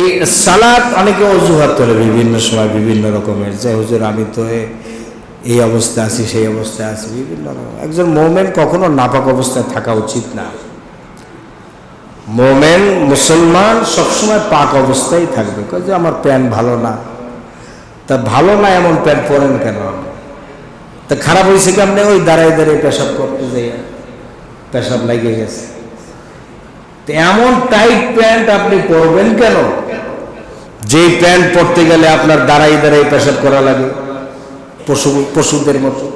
এই সালাত অনেকে অজুহাত তোলে বিভিন্ন সময় বিভিন্ন রকমের, যে হুজুর আমি তো এই অবস্থায় আছি, সেই অবস্থায় আছি, বিভিন্ন রকম। একজন মোমেন কখনো নাপাক অবস্থায় থাকা উচিত না। মোমেন, মুসলমান সবসময় পাক অবস্থায় থাকবে। যে আমার প্যান্ট ভালো না। তা ভালো না এমন প্যান্ট পরেন কেন? তা খারাপ হয়েছে কি আপনি ওই দাঁড়ায় দাঁড়িয়ে পেশাব করতে যাই পেশাব লাগিয়ে গেছে। এমন টাইট প্যান্ট আপনি পরবেন কেন? যেই প্যান্ট পরতে গেলে আপনার দাঁড়াই দাঁড়াই পেশাব করা লাগে, পশু, পশুদের মতো।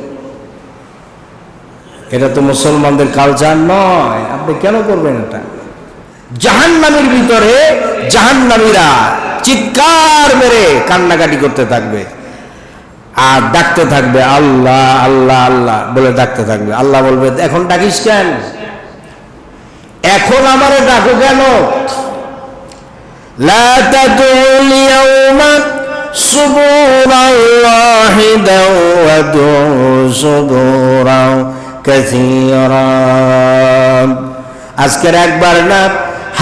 এটা তো মুসলমানদের কালচার নয়। আপনি কেন করবেন এটা? জাহান্নামের ভিতরে জাহান্নামীরা চিৎকার মেরে কান্নাকাটি করতে থাকবে। আর ডাকতে থাকবে, আল্লাহ আল্লাহ আল্লাহ, বলে ডাকতে থাকবে। আল্লাহ বলবে, এখন ডাকিস কেন? এখন আমারে ডাকো কেন لا تدعوا اليوم صبورا واحدا وادعوا صبورا كثيرا আজকের একবার না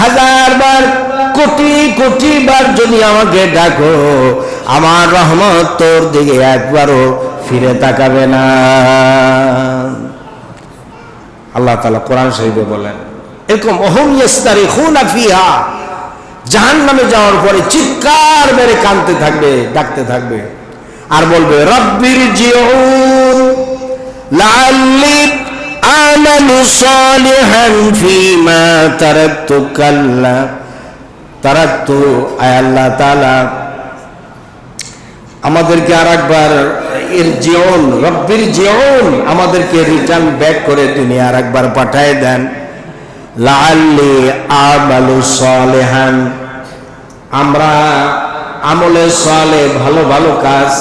হাজার বার কোটি কোটি বার যদি আমাকে ডাকো আমার রহমত তোর দিকে একবারও ফিরে তাকাবে না আল্লাহ তালা কোরআন শরীফে বলেন এরকম, অহম ইস্তারি খুনা ফিহা জাহান নামে যাওয়ার পরে চিৎকার মেরে কানতে থাকবে, ডাকতে থাকবে। আর বলবে, রব্বির জিউন, লাআল্লি আমালু সালিহান ফিমা তারাকতু কাল্লা তারাকতু আল্লাহ তাআলা, আমাদেরকে আর একবার এর জীবন রব্বির জীবন আমাদেরকে রিটার্ন ব্যাক করে দুনিয়া আর একবার পাঠায় দেন। লাআল্লি আমালু সালেহান। আমরা আমলে সালে ভালো ভালো কাজ,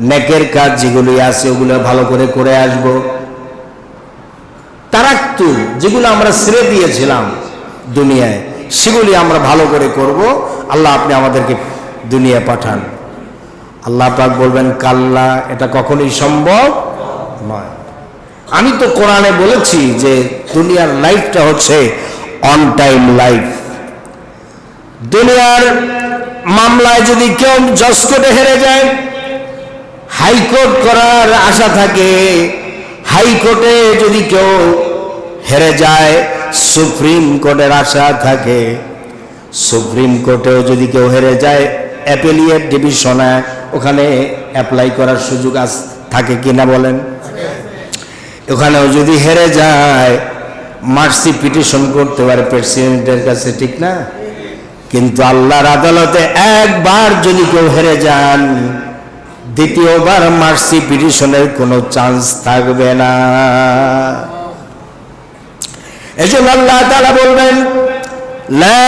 নেকের কাজ যেগুলি আছে ওগুলো ভালো করে করে আসব। তারাক্তু যেগুলো আমরা ছেড়ে দিয়েছিলাম দুনিয়ায়, সেগুলি আমরা ভালো করে করব। আল্লাহ আপনি আমাদেরকে দুনিয়ায় পাঠান। আল্লাহ পাক বলবেন, কাল্লা, এটা কখনোই সম্ভব নয়। আমি তো কোরআনে বলেছি যে দুনিয়ার লাইফটা হচ্ছে অন টাইম লাইফ দুনিয়ার মামলায় যদি কেউ জজ কোর্টে হেরে যায়, হাইকোর্ট করার আশা থাকে, হাইকোর্টে যদি কেউ হেরে যায়, সুপ্রিম কোর্টের আশা থাকে। সুপ্রিম কোর্টেও যদি কেউ হেরে যায়, অ্যাপেলিয়েট ডিভিশনে ওখানে অ্যাপ্লাই করার সুযোগ আস থাকে কিনা বলেন? ওখানেও যদি হেরে যায়, মার্সি পিটিশন করতে পারে প্রেসিডেন্টের কাছে, ঠিক না? কিন্তু আল্লাহর আদালতে একবার যদি কেউ হেরে যান, দ্বিতীয়বার মার্সি পিটিশনের কোনো চান্স থাকবে না। এজন্য আল্লাহ তাআলা বলবেন, লা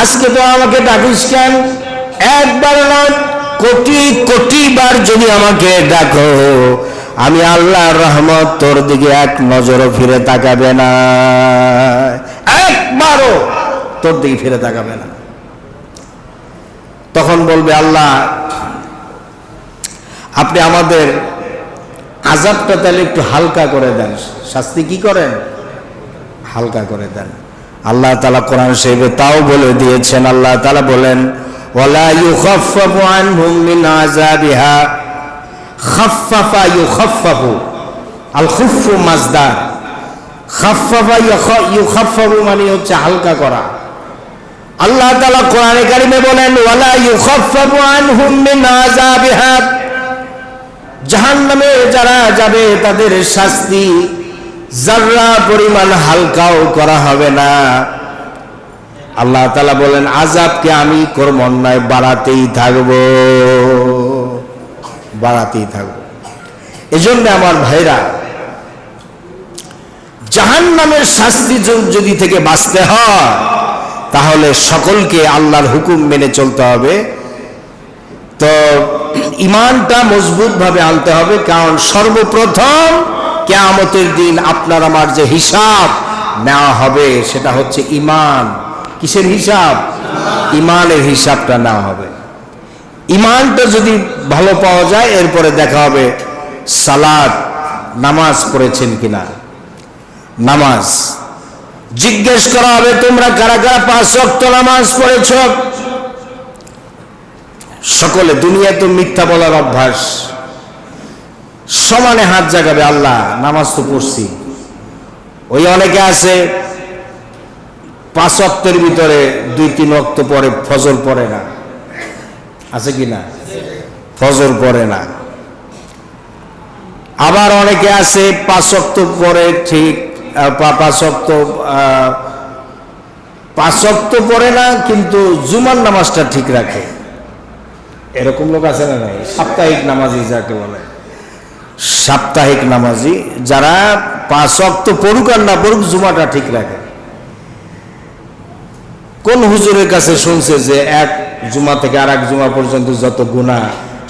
আজকে তো আমাকে ডাকিস কেন? একবার না, কোটি কোটি বার যদি আমাকে ডাকো, আমি আল্লাহ রহমত তোর দিকে এক নজরও ফিরে তাকাবে না। একবারও তোর দিকে ফিরে তাকাবে না। তখন বলবে, আল্লাহ, আপনি আমাদের আজাবটা তাহলে একটু হালকা করে দেন। শাস্তি কি করেন? হালকা করে দেন। আল্লাহ তালা কোরআন শরীফে তাও বলে দিয়েছেন, আল্লাহ তালা বলেন, ওয়ালা ইউখাফফাফু আনহুম মিন আযাবিহা, খাফফাফা ইউখাফফাফু আল খুফফু মাজদার খাফফাফা ইউখাফফাফু মানে হচ্ছে হালকা করা। আল্লাহ তাআলা কোরআনে কারিমে বলেন, ওয়ালা ইউখাফফাফু আনহুম মিন আযাবিহা, জাহান্নামে যারা যাবে তাদের শাস্তি যার্রা পরিমাণ হালকাও করা হবে না। আল্লাহ তালা বলেন আজাবকে আমি করব অন্যায় বাড়াতেই থাকব। বাড়াতেই থাকব। এজন্য আমার ভাইরা জাহান নামের শাস্তি যদি থেকে বাঁচতে হয়, তাহলে সকলকে আল্লাহর হুকুম মেনে চলতে হবে। তো ইমানটা মজবুতভাবে আনতে হবে, কারণ সর্বপ্রথম কেয়ামতের দিন আপনার আমার যে হিসাব নেওয়া হবে, সেটা হচ্ছে ইমান কিসের হিসাব? ইমানের হিসাবটা নেওয়া হবে। ইমানটা যদি ভালো পাওয়া যায়, এরপরে দেখা হবে সালাদ, নামাজ পড়েছেন কিনা। নামাজ। জিজ্ঞেস করা হবে, তোমরা কারা কারা পাঁচ ওয়াক্ত নামাজ পড়েছ? সকলে, দুনিয়ায় তো মিথ্যা বলার অভ্যাস। সমানে হাত জাগাবে, আল্লাহ, নামাজ তো পড়ছি। ওই অনেকে আছে, পাঁচ অক্টের ভিতরে দুই তিন অক্ত পরে ফজর পড়ে না। আছে কি না? ফজর পড়ে না। আবার অনেকে আছে, পাঁচ অক্ত পরে ঠিক পাঁচ অক্ত পাঁচ অক্ত পড়ে না, কিন্তু জুমার নামাজটা ঠিক রাখে। এরকম লোক আছে না নাই? সাপ্তাহিক নামাজি যাকে বলে। সাপ্তাহিক নামাজি, যারা পাঁচ অক্ত পড়ুক আর না পড়ুক, জুমাটা ঠিক রাখে। কোন হুজুরের কাছে শুনছে যে এক জুমা থেকে আর এক জুমা পর্যন্ত যত গুণা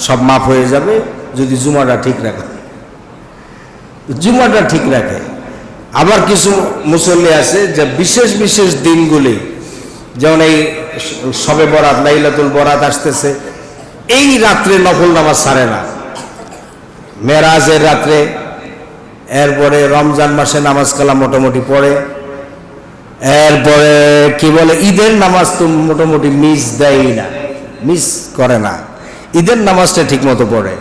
সব মাফ হয়ে যাবে, যদি জুমাটা ঠিক রাখে? জুমাটা ঠিক রাখে। আবার কিছু মুসল্লি আছে যে বিশেষ বিশেষ দিনগুলি, যেমন এই সবে বরাত, লাইলাতুল বরাত আসতেছে, এই রাত্রে নফল নামাজ সারে না। মেরাজের রাত্রে, এরপরে রমজান মাসে নামাজ কালা মোটামুটি পড়ে, এরপরে কি বলে, ঈদের নামাজ তো মোটামুটি মিস দেয় না, মিস করে না। ঈদের নামাজটা ঠিক মতো পড়ে।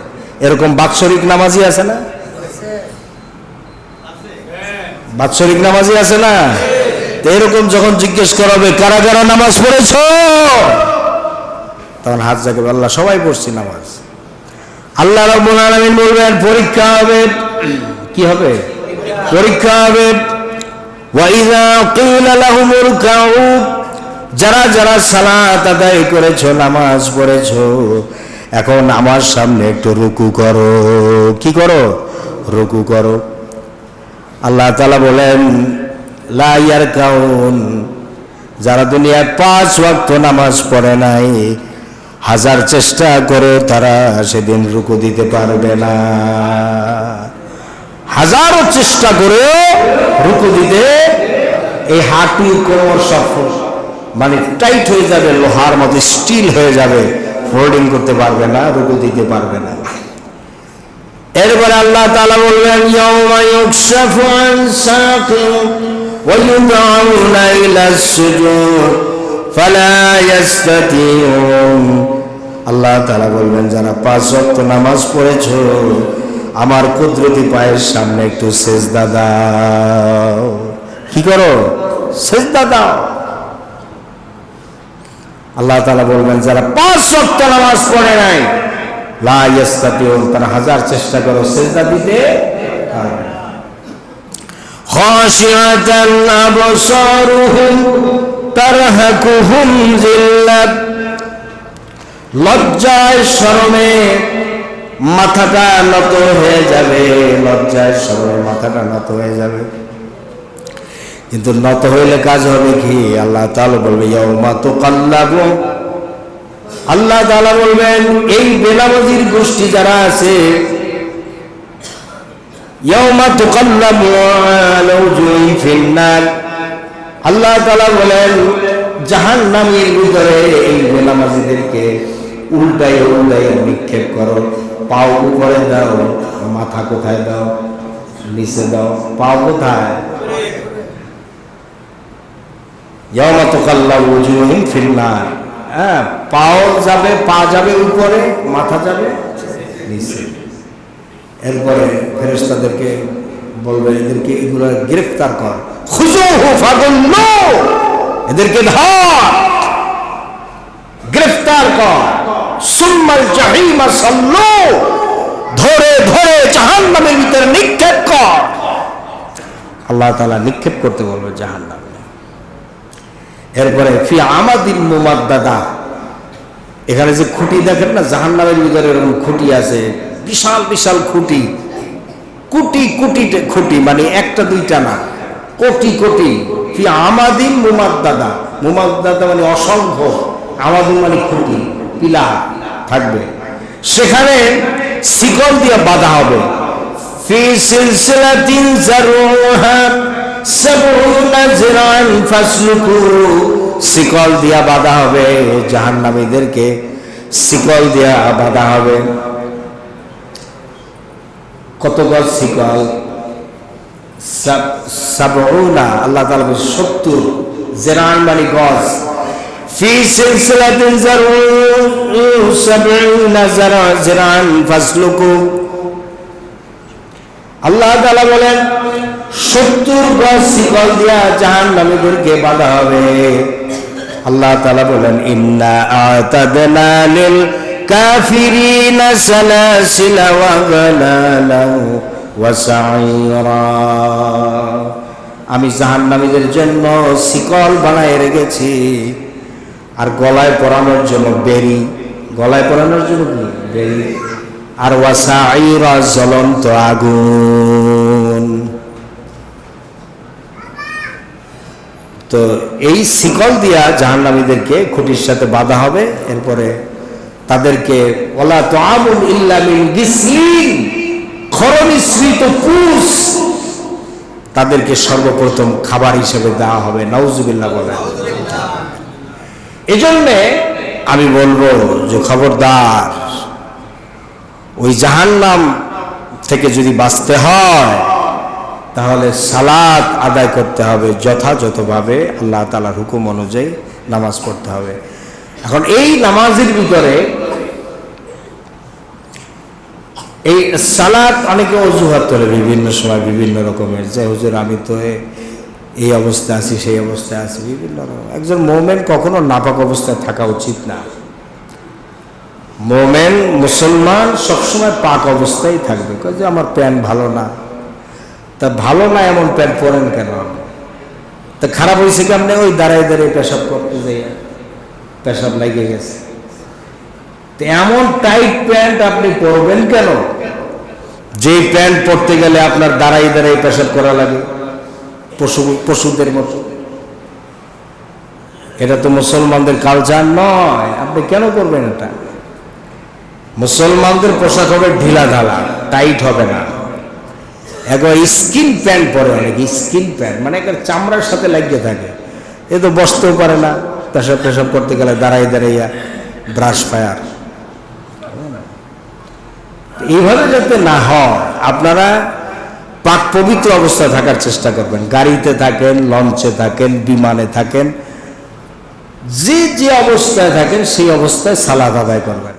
এরকম বাৎসরিক নামাজই আছে না? বাৎসরিক নামাজই আছে না? তো এরকম যখন জিজ্ঞেস করা হবে কারা কারা নামাজ পড়েছ? তখন হাত জাগে আল্লাহ সবাই পড়ছি নামাজ। আল্লাহ রাব্বুল আলামিন বলবেন, পরীক্ষা হবে। কি হবে? পরীক্ষা হবে। যারা যারা সালাত আদায় করেছ, নামাজ পড়েছো, এখন আমার সামনে একটু রুকু করো। কি করো? রুকু করো। আল্লাহ তাআলা বলেন, লা ইয়ারকাউন। যারা দুনিয়ায় পাঁচ ওয়াক্ত নামাজ পড়ে নাই হাজার চেষ্টা করে, তারা সেদিন রুকু দিতে পারবে না। হাজারো চেষ্টা করে রুকু দিতে এই হাঁটু, কোমর সব মানে টাইট হয়ে যাবে, লোহার মতো স্টিল হয়ে যাবে, ফোল্ডিং করতে পারবে না, রুকু দিতে পারবে না। এরপরে আল্লাহ তাআলা বলবেন, ইয়াউমা ইউকশাফু আন সাকিন ওয়া আল্লাহ তাআলা বলবেন যারা পাঁচ ওয়াক্ত নামাজ পড়েছো আমার কুদরতি পায়ের সামনে একটু সেজদা দাও কি করো সেজদা দাও আল্লাহ তাআলা বলবেন যারা পাঁচ ওয়াক্ত নামাজ পড়ে নাই লা ইয়াস্তাতিউন তারা হাজার চেষ্টা করো সেজদা দিতে পারবে না। خاشعة أبصارهم ترهقهم ذلة লজ্জায় শরমে মাথাটা নত হয়ে যাবে, লজ্জায় শরমে মাথাটা নত হয়ে যাবে। কিন্তু নত হইলে কাজ হবে কি? আল্লাহ তাআলা বলবে, ইয়াউমা তুকাল্লাবু। আল্লাহ তাআলা বলবেন, এই বেনামাজির গোষ্ঠী যারা আছে আলা উজুহি ফিন্নার। আল্লাহ তাআলা বলেন, জাহান্নামের ভিতরে এই বেনামাজিদেরকে উল্টাই উল্টাই নিক্ষেপ করো। পাও উপরে দাও, মাথা কোথায় দাও, নিচে দাও, পাও কোথায়? হ্যাঁ পাও যাবে, পা যাবে উপরে, মাথা যাবে নিচে। এরপরে ফেরেশতাদেরকে বলবে, এদেরকে এগুলো গ্রেফতার কর। এদেরকে ধর, গ্রেফতার কর। সুম্মাল ধরে ধরে জাহান্নামের ভিতরে নিক্ষেপ কর। আল্লাহ তাআলা নিক্ষেপ করতে বলবে জাহান্নামে। এরপরে ফি আমাদিন মুমাদ্দাদা। এখানে যে খুঁটি দেখেন না, জাহান্নামের ভিতরে এরকম খুঁটি আছে, বিশাল বিশাল খুঁটি। কোটি কোটি খুঁটি মানে একটা, দুইটা না। কোটি কোটি। কি আমাদিন মুমাদ্দাদা। মুমাদ্দাদা মানে অসংখ্য। আমাদিন মানে খুঁটি। পিলা থাকবে। সেখানে শিকল দিয়ে বাঁধা হবে। শিকল দিয়া বাঁধা হবে, জাহান্নামীদেরকে শিকল দিয়া বাঁধা হবে। কত গজ শিকল? সাবউনা, আল্লাহ তাআলা 70 জেরান মানে গজ। ফি সিলসিলাতিন জারু 70 জারা জেরান ফাসলুকু আল্লাহ তাআলা বলেন 70 গজ শিকল দিয়া জাহান্নামীদেরকে বাঁধা হবে। আল্লাহ তাআলা বলেন, ইন্না আতাদনা লিল কাফিরিনা সালাসিলা ওয়া গালালা ওয়া সাইরা আমি জাহান্নামীদের জন্য শিকল বানায় রেখেছি। আর গলায় পরানোর জন্য বেরি। গলায় পরানোর জন্য কি? বেরি। আর ওয়াসাইরা জ্বলন্ত আগুন। তো এই শিকল দিয়া জাহান্নামীদেরকে খুঁটির সাথে বাঁধা হবে। এরপরে তাদেরকে ওলা তো আমুল ইল্লামিন খরমিশ্রিত কুস তাদেরকে সর্বপ্রথম খাবার হিসেবে দেওয়া হবে। নাউজুবিল্লাহ বলে এজন্যে আমি বলব যে খবরদার, ওই জাহান্নাম থেকে যদি বাঁচতে হয়, তাহলে সালাদ আদায় করতে হবে যথাযথভাবে, আল্লাহ তালার হুকুম অনুযায়ী নামাজ পড়তে হবে। এখন এই নামাজের ভিতরে এই সালাদ অনেকে অজুহাত করে বিভিন্ন সময় বিভিন্ন রকমের, যে হুজুর আমি তো এই অবস্থায় আছি, সেই অবস্থায় আছি, বিভিন্ন একজন মোমেন কখনো নাপাক অবস্থায় থাকা উচিত না। মোমেন মুসলমান সবসময় পাক অবস্থায় থাকবে। যে আমার প্যান্ট ভালো না। তা ভালো না এমন প্যান্ট পরেন কেন? তা খারাপ হয়েছে কি আপনি ওই দাঁড়ায় দাঁড়িয়ে পেশাব করতে যাই পেশাব লেগে গেছে। তো এমন টাইট প্যান্ট আপনি পরবেন কেন? যে প্যান্ট পরতে গেলে আপনার দাঁড়াই দাঁড়াই পেশাব করা লাগে। পশু, পশুদের মতো। এটা তো মুসলমানদের কালচার নয়। আপনি কেন করবেন এটা? মুসলমানদের পোশাক হবে ঢিলা ঢালা টাইট হবে না। একবার স্কিন প্যান্ট পরে অনেক স্কিন প্যান্ট মানে একটা চামড়ার সাথে লাগিয়ে থাকে। এ তো বসতেও পারে না। পেশাব পেশাব করতে গেলে দাঁড়াই দাঁড়াইয়া ব্রাশ ফায়ার। এইভাবে যাতে না হয়, আপনারা পাক পবিত্র অবস্থায় থাকার চেষ্টা করবেন। গাড়িতে থাকেন, লঞ্চে থাকেন, বিমানে থাকেন, যে যে অবস্থায় থাকেন, সেই অবস্থায় সালাদ আদায় করবেন।